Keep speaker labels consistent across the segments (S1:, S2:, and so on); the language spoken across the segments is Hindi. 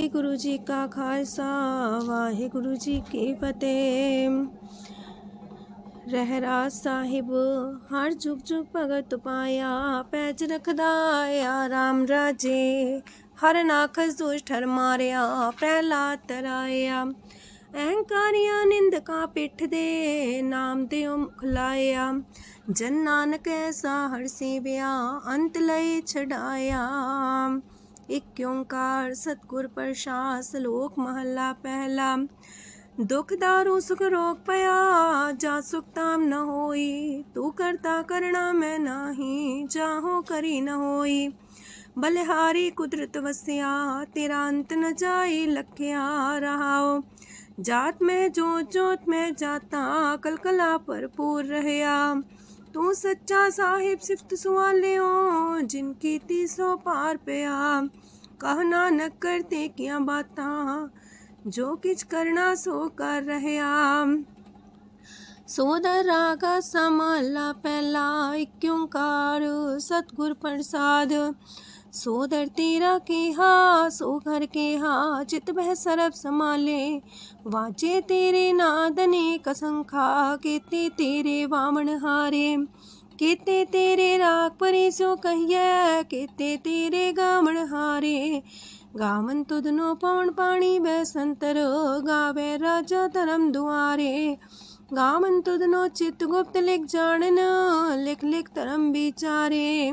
S1: ਵਾਹਿਗੁਰੂ ਜੀ ਕਾ ਖਾਲਸਾ, ਵਾਹਿਗੁਰੂ ਜੀ ਕੀ ਫਤਿਹ। ਰਹਿਰਾਜ ਸਾਹਿਬ, ਹਰ ਜੁਗ ਜੁਗ ਭਗਤ ਪਾਇਆ, ਪੈਜ ਰਖਦਾ ਆ ਰਾਮ ਰਾਜੇ। ਹਰ ਨਾਖਸ ਦੁਸ਼ਟ ਹਰ ਮਾਰਿਆ, ਪ੍ਰਹਿਲਾਦ ਤਰਾਇਆ। ਅਹੰਕਾਰੀਆਂ ਨਿੰਦਕਾਂ ਪਿੱਠ ਦੇ ਨਾਮ ਦੇ ਮੁਖ ਲਾਇਆ। ਜਨ ਨਾਨਕ ਐਸਾ ਹਰ ਸੇਵਿਆ, ਅੰਤ ਲਈ ਛਡਾਇਆ। ਇਕ ਓੰਕਾਰ ਸਤਿਗੁਰ ਪ੍ਰਸਾਦ ਸ਼ਲੋਕ ਮਹੱਲਾ ਪਹਿਲਾ ਦੁਖ ਦਾਰੂ ਸੁਖ ਰੋਗ ਪਿਆ ਜਾ ਸੁਖ ਤਾਮ ਨ ਹੋਈ ਤੂੰ ਕਰਤਾ ਕਰਣਾ ਮੈਂ ਨਾਹੀ ਜਾਹੋ ਕਰੀ ਨ ਹੋਈ ਬਲਿਹਾਰੀ ਕੁਦਰਤ ਵਸਿਆ ਤੇਰਾ ਅੰਤ ਨ ਜਾਈ ਲਖਿਆ ਰਹਾਓ ਜਾਤ ਮੈਂ ਜੋਤ ਜੋਤ ਮੈਂ ਜਾਤਾ ਕਲਕਲਾ तो सच्चा साहिब सिफ्त सवाले हो जिनकी तीसो पार पे आ। कहना न करते क्या बात, जो किच करना सो कर रहे आम सोदर राग समाला पहला इक्योंकार सतगुर प्रसाद। ਪ੍ਰਸਾਦ ਸੋਦਰ ਤੇਰਾ ਕਿਹਾ, ਸੋ ਘਰ ਕਿਹਾ, ਚਿਤ ਬਹਿ ਸਰਬ ਸਮਾਲੇ ਵਾਜੇ ਤੇਰੇ ਨਾਦ ਨੇ ਕਸੰਖਾ ਕੀਤੇ ਤੇਰੇ ਵਾਮਣ ਹਾਰੇ। ਕੀਤੇ ਤੇਰੇ ਰਾਗ ਪਰੇ ਸੋ ਕਹੀਐ, ਕੀਤੇ ਤੇਰੇ ਗਾਵਣ ਹਾਰੇ। ਗਾਵਨ ਤੁਧਨੋ ਪਵਨ ਪਾਣੀ ਬੈ ਸੰਤਰ, ਗਾਵੇ ਰਾਜਾ ਧਰਮ ਦੁਆਰੇ। ਗਾਵਨ ਤੁਧਨੋ ਚਿਤ ਗੁਪਤ ਲਿਖ ਜਾਣਨ, ਲਿਖ ਲਿਖ ਧਰਮ ਵਿਚਾਰੇ।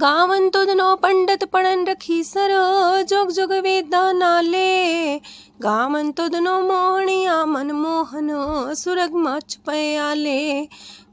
S1: ਗਾਵਨ ਤੁਧਨੋ ਪੰਡਤ ਪੜਨ ਰਖੀ ਸਰ ਜੁਗ ਜੁਗ ਵੇਦਾਂ ਨਾਲੇ ਗਾਵਨ ਤੁਧਨੋ ਮੋਹਣੀਆਂ ਮਨ ਮੋਹਨ ਸੁਰਗ ਮਚ ਪਿਆਲੇ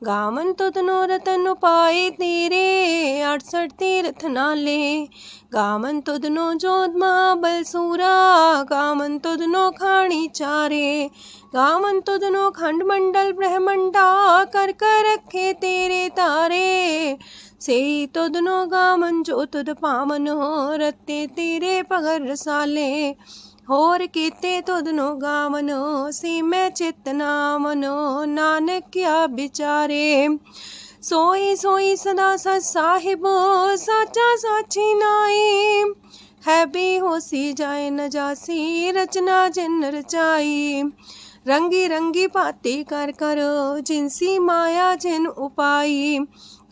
S1: ਗਾਵਨ ਤੁਧਨੋ ਰਤਨ ਉਪਾਏ ਤੇਰੇ 68 ਤੀਰਥ ਨਾਲੇ ਗਾਵਨ ਤੁਧਨੋ ਜੋਤ ਬਲ ਸੂਰਾ ਗਾਵਨ ਤੁਧਨੋ ਖਾਣੀ ਚਾਰੇ ਗਾਵਨ ਤੁਧਨੋ ਖੰਡ ਮੰਡਲ ਬ੍ਰਹਮੰਡਾ ਕਰ ਕਰ ਰੱਖੇ ਤੇਰੇ ਤਾਰੇ ਸੇਈ ਤੁਧਨੋ ਗਾਵਨ ਜੋ ਤੁਧ ਪਾਵਨ ਹੋ ਰਤੇ ਤੇਰੇ ਪਗਰ ਰਸਾਲੇ ਹੋਰ ਕੀਤੇ ਤੁਧਨੋ ਗਾਵਨੋ ਸੀ ਮੈਂ ਚਿਤ ਨਾਮਨੋ ਨਾਨਕਿਆ ਵਿਚਾਰੇ। ਸੋਈ ਸੋਈ ਸਦਾ ਸਤ ਸਾਹਿਬ, ਸਾਚਾ ਸਾਚੀ ਨਾਈ ਹੈ ਵੀ ਹੋਸੀ ਜਾਏ ਨ ਜਾਸੀ, ਰਚਨਾ ਜਿਨ ਰਚਾਈ। ਰੰਗੀ ਰੰਗੀ ਭਾਤੀ ਕਰ ਕਰ, ਜਿਨਸੀ ਮਾਇਆ ਜਿਨ ਉਪਾਈ।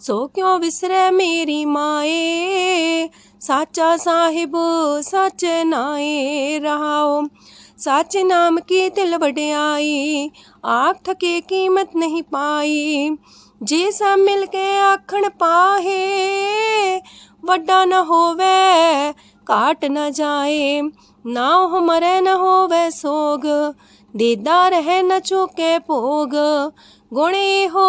S1: ਸੋ ਕਿਉ ਵਿਸਰੈ ਮੇਰੀ ਮਾਏ ਸਾਚਾ ਸਾਹਿਬ ਸੱਚ ਨਾਏ ਰਹਾਓ ਸੱਚ ਨਾਮ ਕੀ ਤਿਲ ਵਡਿਆਈ ਆਖ ਥਕੇ ਕੀਮਤ ਨਹੀਂ ਪਾਈ ਜੇ ਸਭ ਮਿਲ ਕੇ ਆਖਣ ਪਾਹੇ ਵੱਡਾ ਨਾ ਹੋਵੇ ਘਾਟ ਨਾ ਜਾਏ ਨਾ ਉਹ ਮਰੇ ਨਾ ਹੋਵੇ ਸੋਗ ਦੇਦਾ ਰਹੇ ਨ ਚੁਕੇ ਭੋਗ ਗੁਣੇ ਹੋ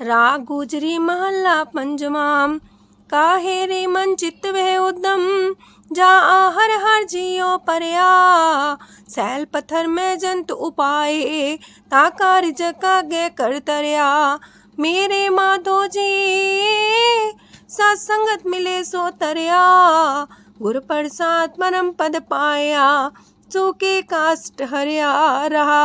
S1: रा गुजरी महला पंजमाम काहे रे मन चित्त वे उदम, जा हर हर जियो परया। सैल पत्थर में जंत उपाए ताकार जका गे कर तरया। मेरे माधो जी सत्संगत मिले सो तरया। गुर प्रसाद परम पद पाया चूके काष्ट हरिया रहा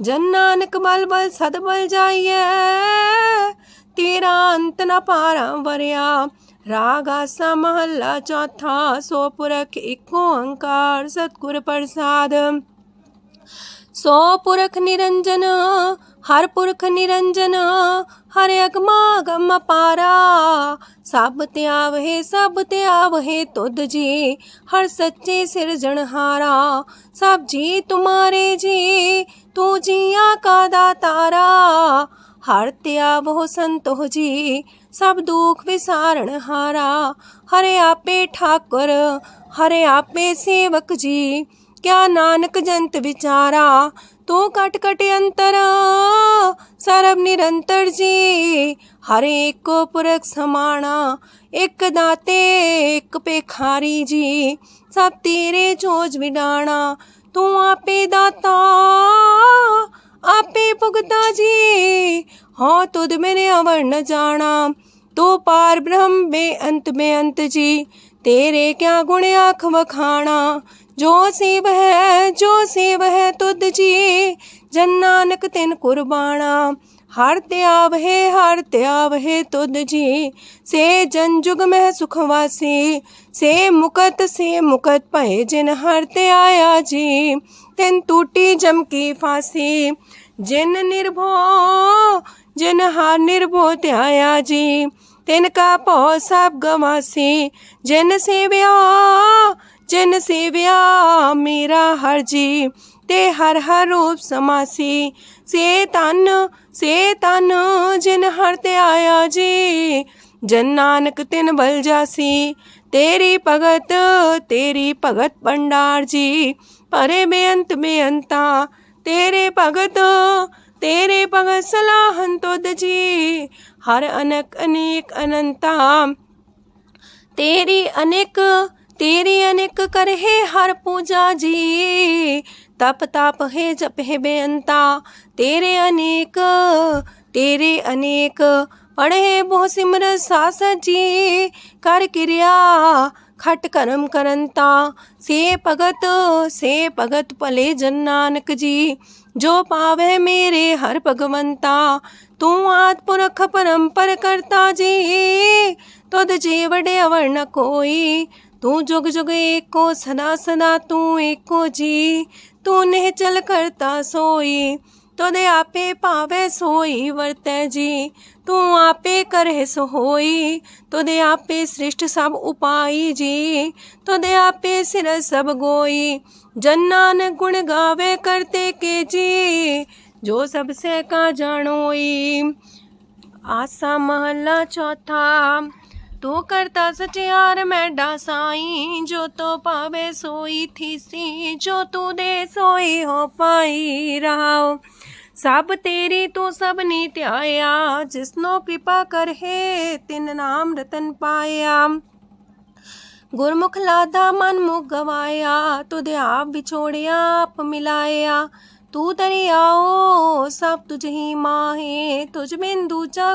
S1: ਜਨ ਨਾਨਕ ਬਲ ਬਲ ਸਦ ਬਲ ਜਾਈਐ, ਤੇਰਾ ਅੰਤ ਨ ਪਾਰਾ ਵਰਿਆ। ਰਾਗ ਆਸਾ ਮਹੱਲਾ ਚੌਥਾ, ਸੋ ਪੁਰਖ ਇੱਕ ਓੰਕਾਰ ਸਤਿਗੁਰ ਪ੍ਰਸਾਦ। ਸੋ ਪੁਰਖ ਨਿਰੰਜਨ हर पुरख निरंजना, हर अगमागम पारा। सब त्याव है सब त्याव है तुद जी, हर सच्चे सृजनहारा सब जी तुम्हारे जी, तू जिया का तारा हर त्याव हो संतो जी, सब दुख विसारण हारा। हरे आपे ठाकुर, हरे आपे सेवक जी, क्या नानक जंत विचारा। तो कटकटे अंतरा, सरब निरंतर जी। हर एक पुरख समाना, एक दाते, एक पे जी। सब तेरे चोज बिडाना तू आपे दाता, आपे भुगता जी। हाँ तुद मेरे अवर न जाना तो पार ब्रह्म बे अंत में अंत जी। तेरे क्या गुण आँख वखाना ਜੋ ਸੇਵ ਹੈ ਜੋ ਸੇਵ ਹੈ ਤੁਧ ਜੀ ਜਨ ਨਾਨਕ ਤਿਨ ਕੁਰਬਾਨਾ ਹਰ ਤਿਆਵ ਹੈ ਹਰ ਤਿਆਵ ਹੈ ਤੁਧ ਜੀ ਸੇ ਜਨ ਜੁਗ ਮਹਿ ਸੁਖ ਵਾਸੀ ਸੇ ਮੁਕਤ ਸੇ ਮੁਕਤ ਭਏ ਜਿਨ ਹਰ ਤੇ ਆਇਆ ਜੀ ਤਿਨ ਟੂਟੀ ਜਮ ਕੀ ਫਾਸੀ ਜਿਨ ਨਿਰਭੋ ਜਿਨ ਹਰ ਨਿਰਭੋ ਤੇ ਆਇਆ ਜੀ ਤਿਨ ਕਾ ਭਉ ਸਭ ਗਵਾਸੀ ਜਿਨ ਸੇਵਿਆ ਜਿਨ ਸੇਵਿਆ ਮੇਰਾ ਹਰ ਜੀ ਤੇ ਹਰ ਹਰ ਰੂਪ ਸਮਾਸੀ ਸੇ ਤਨ ਸੇ ਤਨ ਜਿਨ ਹਰ ਤੇ ਆਇਆ ਜੀ ਜਨ ਨਾਨਕ ਤਿਨ ਬਲ ਜਾਸੀ ਤੇਰੀ ਭਗਤ ਤੇਰੀ ਭਗਤ ਭੰਡਾਰ ਜੀ ਪਰੇ ਬੇਅੰਤ ਬੇਅੰਤਾ ਤੇਰੇ ਭਗਤ ਤੇਰੇ ਭਗਤ ਸਲਾਹਨ ਤੁਧ ਜੀ ਹਰ ਅਨਕ ਅਨੇਕ ਅਨੰਤਾ ਤੇਰੀ तेरी अनेक कर हे हर पूजा जी। तप ताप है जप हे बेअंता। तेरे अनेक तेरे अनेक। पढ़े बहु सिमर सास जी। कर क्रिया, खट करम करंता। से भगत से भगत पले जन नानक जी। जो पावे मेरे हर भगवंता। तू आत्मरख परम पर करता जी। तुद तो जे बड़े अवर न कोई। तू जुग जुग एको सदा सदा तू एको जी तू ने चल करता सोई तुदे आपे पावे सोई वरते जी तू आपे करे सो होई तुदे आपे सृष्ट सब उपाई जी तुदे आपे सिर सब गोई जन्नान गुण गावे करते के जी जो सबसे का जानोई आसा महला चौथा तू करता सचियार मैडा साई जो तो पावे सोई थी सी जो तू दे सोई हो पाई रहा सब तेरी तू सब नी त्याया जिसनो कृपा कर है तिन नाम रतन पाया गुरमुख लादा मन मुख गवाया तुझे आप बिछोड़िया आप मिलाया तू दरियाओ सब तुझ ही माहे तुझ बिन दूजा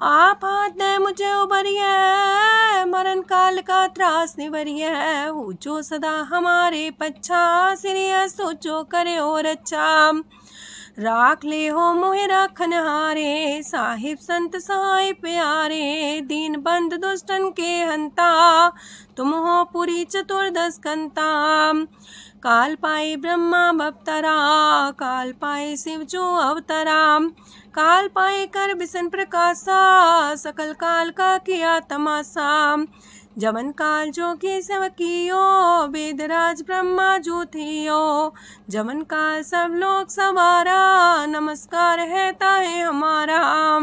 S1: आप हाथ दे मुझे उबरिए मरण काल का त्रास निवरिए। जो सदा हमारे पच्छा, सिरिया सोचो करे और अच्छा। राख ले हो मोहे राखन हारे साहिब संत सहाय प्यारे। दीन बंद दुष्टन के हंता, तुम हो पुरी चतुर्दश कंता। काल पाए ब्रह्मा बवतरा काल पाए शिव जो अवतरा। काल पाए कर बिसन प्रकाशा, सकल काल का किया तमाशा। जवन काल जो के सवकियो वेदराज ब्रह्मा जो थियो। जवन काल सब लोग सवारा, नमस्कार है ताहे हमारा।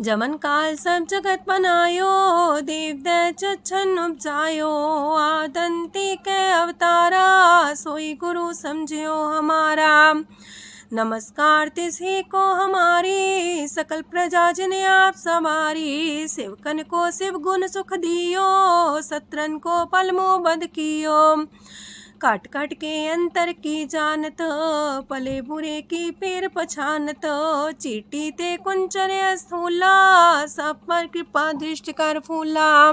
S1: जमन काल सब जगत बनायो देव दन उपजायो। आदंती के अवतारा, सोई गुरु समझियो हमारा। नमस्कार तिसे को हमारी, सकल प्रजा जिन्हें आप सवारी। शिवकन को शिव गुण सुख दियो, सत्रन को पलमो बद कियो। काट काट के अंतर की जानत, पले बुरे की पेर पछानत। चीटी ते कुंचर स्थूला सब पर कृपा दृष्टि कर फूला।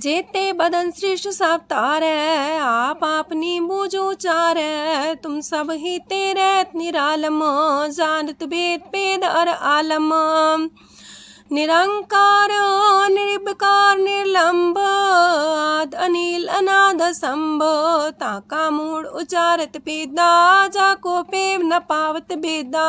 S1: जेते बदन श्रेष्ठ सब तारे, आप अपनी बूझो चारे तुम सब ही तेरे निरालम, जानत भेद पेद और आलम। निरंकार, निर्विकार, निर्लंब, आद अनिल, अनाद संभ। ताका मूड उचारत पेदा जाको पेव न पावत बेदा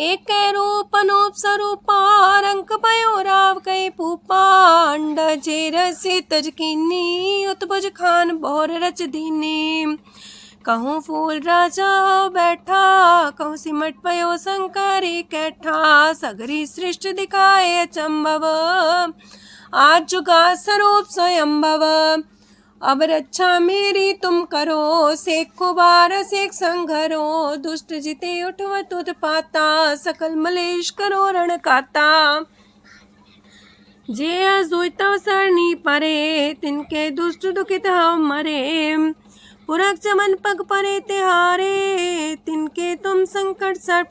S1: एक रूप अनूप स्वरूपा रंक पयो राव कई पूपा, अंड जे रसी तजकीनी उत्भुज खान बोर रच दीनी। कहूँ फूल राजा बैठा, कहूँ सिमट पयो शंकरी कैठा, सगरी सृष्टि दिखाए चंबव, आज जुगा स्वरूप स्वयंभव। अब रक्षा मेरी तुम करो, सेखो बार सेख संघरो, दुष्ट जिते उठव तुद पाता, सकल मलेश करो रण काता। जे अजुतव सरनी परे, तिनके दुष्ट दुखित हव मरे। पुरख चमन पग परे तिहारे तिनके तुम संकट सब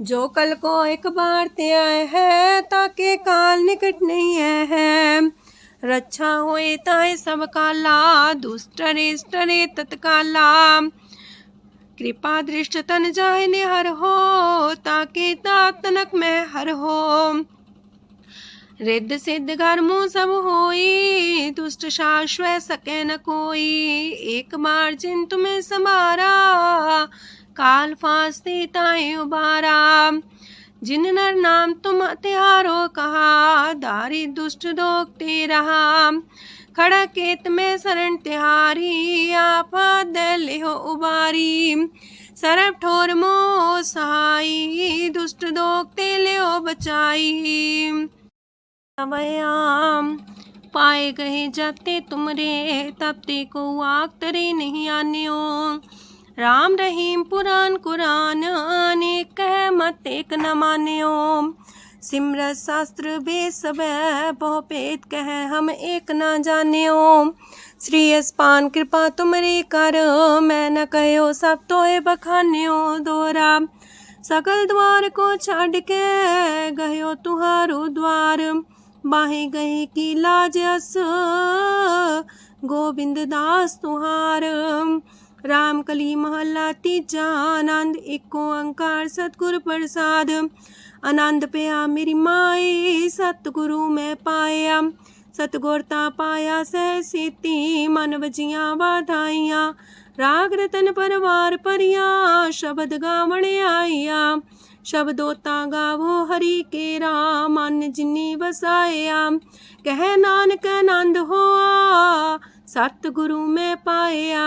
S1: जो कल को एक बार ते आए है, ताके काल निकट नहीं है। रक्षा होए ताए सब काला, दुष्ट रेष्ट रे तत्काला। कृपा दृष्ट तन जाए ने हो, ताके तनक में हर हो। रिद्ध सिद्ध गर्मो सब होई, दुष्ट शाश्वत सके न कोई। एक बार जिन तुम्हें समारा काल फांसते ताए उबारा। जिन नर नाम तुम त्यारो कहा दारी दुष्ट दोगते रहा। खड़ा केत में शरण तिहारी, आप दल हो उबारी। सरब ठोर मो सहाई दुष्ट दोगते ले बचाई। अवयाम पाए गए जाते तुमरे तब ते को आग तरे नहीं आने राम रहीम पुराण कुरान, अनेक कह मत एक न मान्यो सिमरत शास्त्र बे सब बहु कह, हम एक न जान्यो श्री अस्पान कृपा तुमरे कर, मैं न कहो सब तोए बखान्यो दोरा। सकल द्वार को छाड़ के गयो तुहारो द्वार। बाहे गए की लाज अस, गोविंद दास तुहार राम कली महला तीजा आनंद इको ओंकार सतगुरु प्रसाद आनंद पया मेरी माए सतगुरु मैं पाया सतगुरता पाया सह सीती मन वजिया वाधाइया राग रतन परवार परिया शब्द गावण आइया शब्दोता गावो हरि केरा मन जिनी वसाया कह नानक आनंद होआ सतगुरु मैं पाया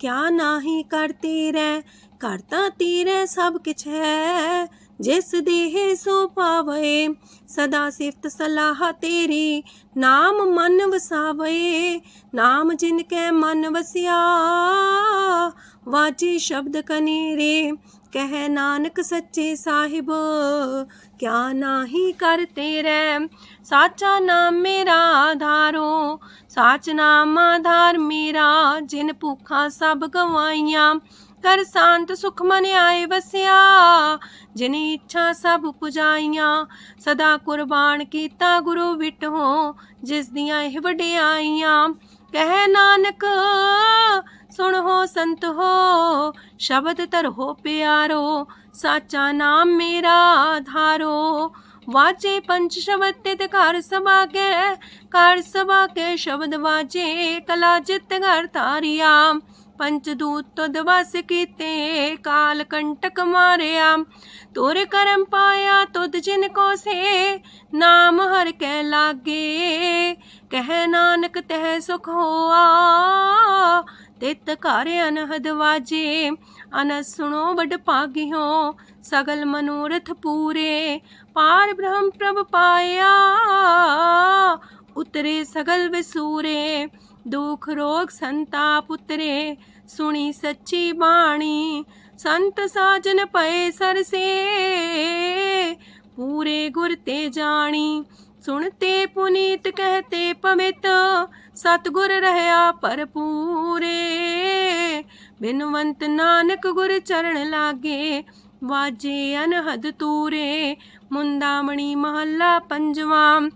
S1: क्या नाही कर रे करता तेरे सब किछ है। जिस देहे सो पावे, सदा सिफत सलाह तेरी। नाम मन वसावे, नाम जिनके मन वसिया। वाचे शब्द कनेरे कह नानक सच्चे साहिब। क्या नाही कर रे ਕਰ ਤੇਰੇ ਸਾਚਾ ਨਾਮ ਮੇਰਾ ਆਧਾਰੋ ਸਾਚ ਨਾਮ ਆਧਾਰ ਮੇਰਾ ਜਿਨ ਭੁੱਖਾਂ ਸਭ ਗਵਾਈਆਂ ਕਰ ਸ਼ਾਂਤ ਸੁਖ ਮਨ ਆਏ ਵਸਿਆ ਜਿਨ ਇੱਛਾ ਸਭ ਪੁਜਾਈਆਂ ਸਦਾ ਕੁਰਬਾਨ ਕੀਤਾ ਗੁਰੂ ਵਿਟੋ ਜਿਸ ਦੀਆਂ ਇਹ ਵਡਿਆਈਆਂ ਕਹਿ ਨਾਨਕ ਸੁਣ ਹੋ ਸੰਤ ਹੋ ਸ਼ਬਦ ਤਰ ਹੋ ਪਿਆਰੋ ਸਾਚਾ ਨਾਮ ਮੇਰਾ ਆਧਾਰੋ ਵਾਜੇ ਪੰਚ ਸ਼ਬਦ ਤੇ ਘਰ ਸਭਾ ਘਰ ਸਭਾ ਸ਼ਬਦ ਵਾਜੇ, ਕਲਾ ਜਿਤ ਘਰ ਤਾਰਿਆ ਪੰਚ ਦੂਤ ਤੁਧ ਵਸ ਕੀਤੇ, ਕਾਲ ਕੰਟਕ ਮਾਰਿਆ। ਤੋਰ ਕਰਮ ਪਾਇਆ ਤੁਧ ਜਿਨ ਕੋ ਸੇ, ਨਾਮ ਹਰ ਕੈ ਲਾਗੇ। ਕਹਿ ਨਾਨਕ ਤਹਿ ਸੁਖ ਹੋਆ, ਤਿਤ ਘਰ ਅਨਹਦ ਵਾਜੇ। ਅਨ ਸੁਣੋ ਵਡ ਪਾਗਿਓ ਸਗਲ ਮਨੋਰਥ ਪੂਰੇ। ਪਾਰ ਬ੍ਰਹਮ ਪ੍ਰਭ ਪਾਇਆ। ਉਤਰੇ ਸਗਲ ਵਿਸੂਰੇ, ਦੁਖ ਰੋਗ ਸੰਤਾਪ ਉਤਰੇ। ਸੁਣੀ ਸੱਚੀ ਬਾਣੀ, ਸੰਤ ਸਾਜਨ ਪਏ ਸਰਸੇ। ਪੂਰੇ ਗੁਰ ਤੇ ਜਾਣੀ, ਸੁਣਤੇ ਪੁਨੀਤ ਕਹਤੇ ਪਵਿੱਤ। ਸਤਗੁਰ ਰਹਾ ਭਰਪੂਰੇ। ਬਿਨਵੰਤ ਨਾਨਕ ਗੁਰ ਚਰਨ ਲਾਗੇ, ਵਾਜੇ ਅਨਹਦ ਤੂਰੇ। मुंदामणि महला पंजवाम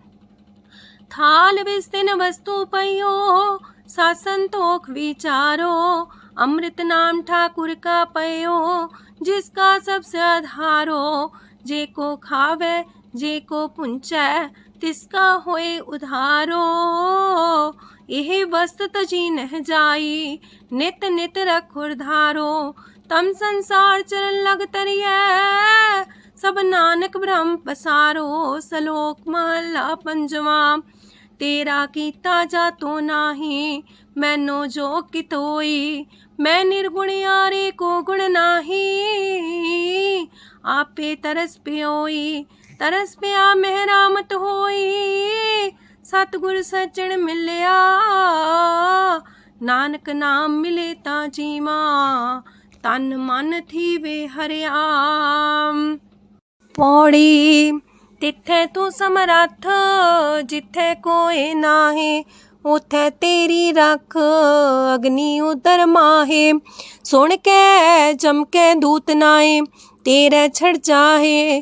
S1: थाल विस्तीर्ण वस्तु पयो, सासंतोख विचारो, अमृत नाम ठाकुर का पयो, जिसका सबसे आधारो, जे को खावे, जे को पुंच तिसका होए उधारो। यह वस्त ती नह जाई, नित नित रखुर धारो, तम संसार चरण लग तरिया। सब नानक ब्रह्म पसारो, सलोक महला पंजवा। तेरा किता जा तो नाही, मैनो जो कितोई मैं निर्गुण यारे को गुण नाही। आपे तरस प्योई, तरस प्या मेहरा मत होई। सतगुर सचण मिलया, नानक नाम मिले ता जीवा। तन मन थी वे हरियाम ਪੌੜੀ ਤਿੱਥੇ ਤੂੰ ਸਮਰੱਥ ਜਿੱਥੇ ਕੋਈ ਨਾਹੀ ਉਥੇ ਤੇਰੀ ਰੱਖ ਅਗਨੀ ਉਦਰ ਮਾਹੇ ਸੁਣ ਕੇ ਜਮਕੇ ਦੂਤ ਨਾਏ ਤੇਰੇ ਛੜ ਜਾਹੇ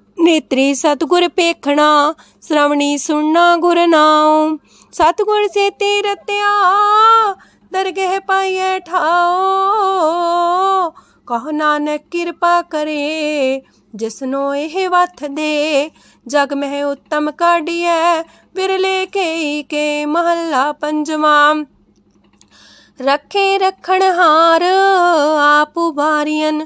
S1: ਨੇਤਰੀ ਸਤਗੁਰ ਪੇਖਣਾ ਸ਼ਰਵਣੀ ਸੁਣਨਾ ਗੁਰ ਨਾਉ। ਸਤਗੁਰ ਸੇ ਤੇ ਰਤਿਆ ਦਰਗਹਿ ਪਾਈਏ ਠਾਓ ਕਹ ਨਾਨਕ ਕਿਰਪਾ ਕਰੇ, ਜਿਸਨੋ ਇਹ ਵਥ ਦੇ। ਜਗ ਮਹਿ ਉਤਮ ਕਾਢੀਐ, ਬਿਰਲੇ ਕੇ ਕੇ ਮਹੱਲਾ ਪੰਜਵਾਂ। ਰੱਖੇ ਰਖਣ ਹਾਰ, ਆਪ ਉਬਾਰੀਨ